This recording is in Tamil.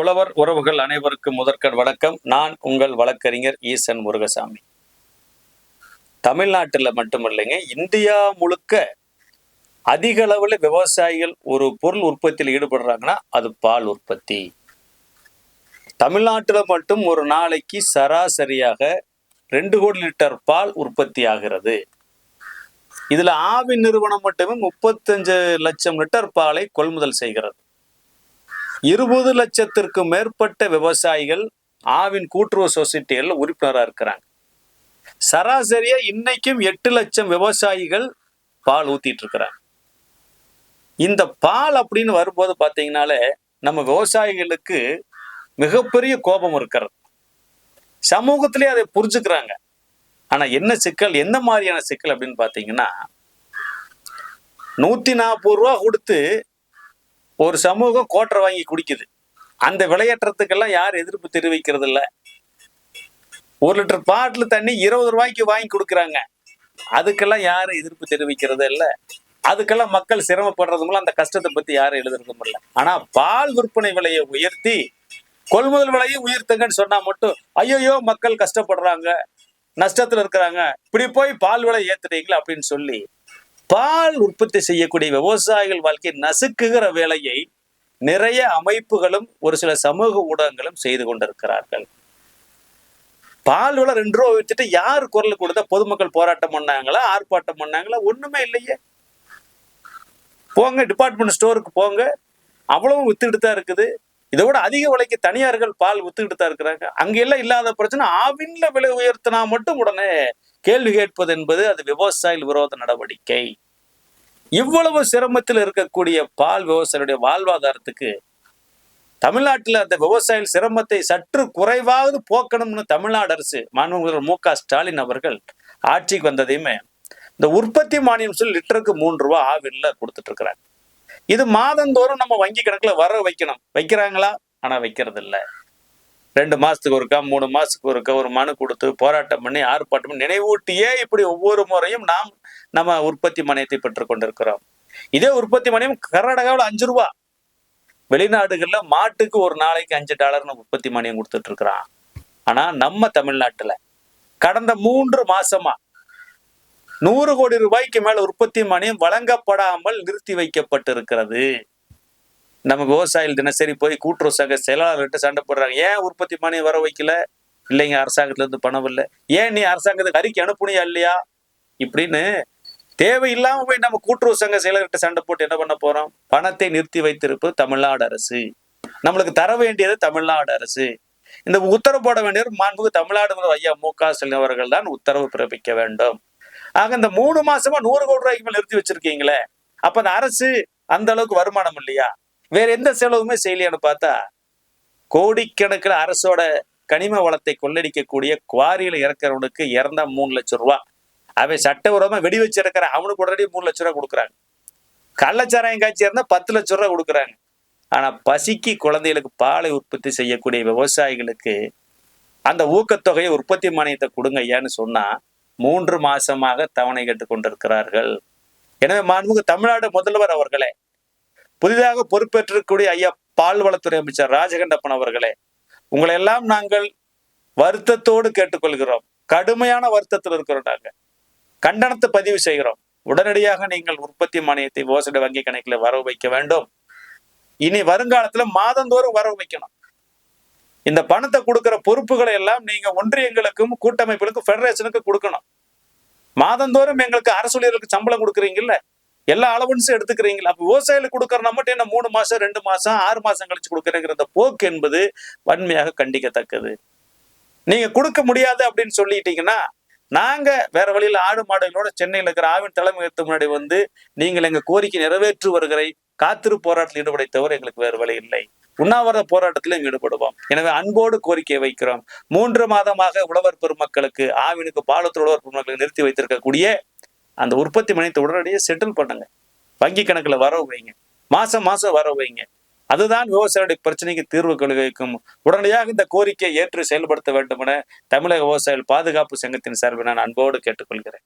உழவர் உறவுகள் அனைவருக்கும் முதற்கண் வணக்கம். நான் உங்கள் வழக்கறிஞர் ஈசன் முருகசாமி. தமிழ்நாட்டில் மட்டுமில்லைங்க இந்தியா முழுக்க அதிக அளவில் விவசாயிகள் ஒரு பொருள் உற்பத்தியில் ஈடுபடுறாங்கன்னா அது பால் உற்பத்தி. தமிழ்நாட்டில் மட்டும் ஒரு நாளைக்கு சராசரியாக ரெண்டு கோடி லிட்டர் பால் உற்பத்தி ஆகிறது. இதில் ஆவின் நிறுவனம் மட்டுமே முப்பத்தஞ்சு லட்சம் லிட்டர் பாலை கொள்முதல் செய்கிறது. இருபது லட்சத்திற்கு மேற்பட்ட விவசாயிகள் ஆவின் கூட்டுறவு சொசைட்டியில் உறுப்பினராக இருக்கிறாங்க. சராசரியா இன்னைக்கும் எட்டு லட்சம் விவசாயிகள் பால் ஊத்திட்டு இருக்கிறாங்க. இந்த பால் அப்படின்னு வரும்போது பார்த்தீங்கனாலே நம்ம விவசாயிகளுக்கு மிகப்பெரிய கோபம் இருக்கிறது. சமூகத்திலே அதை புரிஞ்சுக்கிறாங்க. ஆனா என்ன சிக்கல் எந்த மாதிரியான சிக்கல் அப்படின்னு பார்த்தீங்கன்னா நூத்தி நாற்பது ரூபா கொடுத்து ஒரு சமூகம் கோட்டரை வாங்கி குடிக்குது. அந்த விளையாட்டுறதுக்கெல்லாம் யார் எதிர்ப்பு தெரிவிக்கிறது இல்ல ஒரு லிட்டர் பாட்டில் தண்ணி இருபது ரூபாய்க்கு வாங்கி கொடுக்குறாங்க. அதுக்கெல்லாம் யாரும் எதிர்ப்பு தெரிவிக்கிறது இல்ல அதுக்கெல்லாம் மக்கள் சிரமப்படுறது மூலம் அந்த கஷ்டத்தை பத்தி யாரும் எழுதுறதும் இல்லை ஆனா பால் விற்பனை விலையை உயர்த்தி கொள்முதல் விலையை உயர்த்துங்கன்னு சொன்னா மட்டும் ஐயோயோ மக்கள் கஷ்டப்படுறாங்க நஷ்டத்துல இருக்கிறாங்க இப்படி போய் பால் விலை ஏத்துறீங்களா அப்படின்னு சொல்லி பால் உற்பத்தி செய்யக்கூடிய விவசாயிகள் வாழ்க்கை நசுக்குகிற வேலையை நிறைய அமைப்புகளும் ஒரு சில சமூக ஊடகங்களும் செய்து கொண்டிருக்கிறார்கள். பால் விலை ரெண்டு ரூபா வச்சுட்டு யார் குரல் கொடுத்தா பொதுமக்கள் போராட்டம் பண்ணாங்களா ஆர்ப்பாட்டம் பண்ணாங்களா? ஒண்ணுமே இல்லையே. போங்க டிபார்ட்மெண்ட் ஸ்டோருக்கு போங்க. அவ்வளவும் வித்துக்கிட்டு தான் இருக்குது. இதை விட அதிக விலைக்கு தனியார்கள் பால் வித்துக்கிட்டு தான் இருக்கிறாங்க. அங்க எல்லாம் இல்லாத பிரச்சனை ஆவின்ல விலை உயர்த்தினா மட்டும் உடனே கேள்வி கேட்பது என்பது அது விவசாயிகள் விரோத நடவடிக்கை. இவ்வளவு சிரமத்தில் இருக்கக்கூடிய பால் விவசாயிகளுடைய வாழ்வாதாரத்துக்கு தமிழ்நாட்டில் அந்த விவசாயிகள் சிரமத்தை சற்று குறைவாவது போக்கணும்னு தமிழ்நாடு அரசு மாணவர்கள் மு க ஸ்டாலின் அவர்கள் ஆட்சிக்கு வந்ததையுமே இந்த உற்பத்தி மானியம் சொல்லி லிட்டருக்கு மூன்று ரூபா ஆவிரில் கொடுத்துட்டு இருக்கிறாங்க இது மாதந்தோறும் நம்ம வங்கி கணக்குல வர வைக்கணும். வைக்கிறாங்களா? ஆனா வைக்கிறது இல்ல ரெண்டு மாசத்துக்கு ஒருக்கா மூணு மாசத்துக்கு ஒருக்கா ஒரு மனு கொடுத்து போராட்டம் பண்ணி ஆர்ப்பாட்டம் பண்ணி நினைவூட்டியே இப்படி ஒவ்வொரு முறையும் நாம் நம்ம உற்பத்தி மானியத்தை பெற்றுக் கொண்டிருக்கிறோம். இதே உற்பத்தி மானியம் கர்நாடகாவில் அஞ்சு ரூபா. வெளிநாடுகளில் மாட்டுக்கு ஒரு நாளைக்கு அஞ்சு டாலர்னு உற்பத்தி மானியம் கொடுத்துட்டு இருக்கிறான். ஆனா நம்ம தமிழ்நாட்டில் கடந்த மூன்று மாசமா நூறு கோடி ரூபாய்க்கு மேல உற்பத்தி மானியம் வழங்கப்படாமல் நிறுத்தி வைக்கப்பட்டிருக்கிறது. நம்ம விவசாயிகள் தினசரி போய் கூட்டுறவு சங்க செயலாளர்கிட்ட சண்டை போடுறாங்க. ஏன் உற்பத்தி மானியம் வர வைக்கல? இல்லைங்க அரசாங்கத்துல இருந்து பணம் இல்லை ஏன் நீ அரசாங்கத்துக்கு அறிக்கை அனுப்புனியா இல்லையா? இப்படின்னு தேவையில்லாம போய் நம்ம கூட்டுறவு சங்க செயலர்கிட்ட சண்டை போட்டு என்ன பண்ண போறோம்? பணத்தை நிறுத்தி வைத்திருப்பது தமிழ்நாடு அரசு. நம்மளுக்கு தர வேண்டியது தமிழ்நாடு அரசு. இந்த உத்தரவு போட வேண்டியவர் மாண்புக்கு தமிழ்நாடு முதல்வர் ஐயா மு க ஸ்டாலின் அவர்கள் தான் உத்தரவு பிறப்பிக்க வேண்டும். ஆக இந்த மூணு மாசமா நூறு கோடி ரூபாய்க்கு மேல நிறுத்தி வச்சிருக்கீங்களே. அப்ப அந்த அரசு அந்த அளவுக்கு வருமானம் இல்லையா? வேற எந்த செலவுமே செய்யலையான்னு பார்த்தா கோடிக்கணக்கில் அரசோட கனிம வளத்தை கொள்ளடிக்கக்கூடிய குவாரியில இறக்குறவனுக்கு இறந்தா மூணு லட்சம் ரூபா. அவன் சட்டவிரோதமா வெடி வச்சு அவனுக்கு உடனடி மூணு லட்ச ரூபா கொடுக்குறாங்க. கள்ளச்சாராயம் காய்ச்சி இருந்தா பத்து லட்ச ரூபா கொடுக்குறாங்க. ஆனா பசிக்கு குழந்தைகளுக்கு பாலை உற்பத்தி செய்யக்கூடிய விவசாயிகளுக்கு அந்த ஊக்கத்தொகையை உற்பத்தி மானியத்தை கொடுங்க ஐயான்னு சொன்னா மூன்று மாசமாக தவணை கேட்டுக் கொண்டிருக்கிறார்கள். எனவே மாண்புமிகு தமிழ்நாடு முதல்வர் அவர்களே புதிதாக பொறுப்பேற்றிருக்கக்கூடிய ஐயா பால்வளத்துறை அமைச்சர் ராஜகண்டப்பன் அவர்களே உங்களை எல்லாம் நாங்கள் வருத்தத்தோடு கேட்டுக்கொள்கிறோம். கடுமையான வருத்தத்தில் இருக்கிறோம் நாங்கள் கண்டனத்தை பதிவு செய்கிறோம். உடனடியாக நீங்கள் உற்பத்தி மானியத்தை விவசாய வங்கி கணக்கில் வரவு வைக்க வேண்டும். இனி வருங்காலத்துல மாதந்தோறும் வரவு வைக்கணும். இந்த பணத்தை கொடுக்கிற பொறுப்புகளை எல்லாம் நீங்க ஒன்றியங்களுக்கும் கூட்டமைப்புகளுக்கும் ஃபெடரேஷனுக்கு கொடுக்கணும். மாதந்தோறும் எங்களுக்கு அரசு ஊழியர்களுக்கு சம்பளம் கொடுக்குறீங்கல்ல? எல்லா அலவன்ஸும் எடுத்துக்கிறீங்களா? அப்ப விவசாயிகளுக்கு கொடுக்கறனா மட்டும் என்ன மூணு மாசம் ரெண்டு மாசம் ஆறு மாசம் கழிச்சு கொடுக்குறேங்கிற அந்த போக்கு என்பது வன்மையாக கண்டிக்கத்தக்கது. நீங்க கொடுக்க முடியாது அப்படின்னு சொல்லிட்டீங்கன்னா நாங்க வேற வழியில ஆடு மாடுகளோட சென்னையில் இருக்கிற ஆவின் தலைமையத்து முன்னாடி வந்து நீங்கள் எங்க கோரிக்கை நிறைவேற்றுவர்களை காத்திரு போராட்டத்தில் ஈடுபடை தவிர எங்களுக்கு வேறு வழி இல்லை. உண்ணாவிரத போராட்டத்திலும் ஈடுபடுவோம். எனவே அன்போடு கோரிக்கை வைக்கிறோம். மூன்று மாதமாக உழவர் பெருமக்களுக்கு ஆவினுக்கு பாலத்தில் உழவர் பெருமக்களுக்கு நிறுத்தி வைத்திருக்கக்கூடிய அந்த உற்பத்தி மனையத்தை உடனடியாக செட்டில் பண்ணுங்க. வங்கி கணக்குல வரவு வைங்க. மாசம் மாசம் வரவு வைங்க. அதுதான் விவசாயிகளுடைய பிரச்சனைக்கு தீர்வு கொள்கைக்கும் உடனடியாக இந்த கோரிக்கையை ஏற்று செயல்படுத்த வேண்டும் என தமிழக விவசாயிகள் பாதுகாப்பு சங்கத்தின் சார்பில் நான் அன்போடு கேட்டுக்கொள்கிறேன்.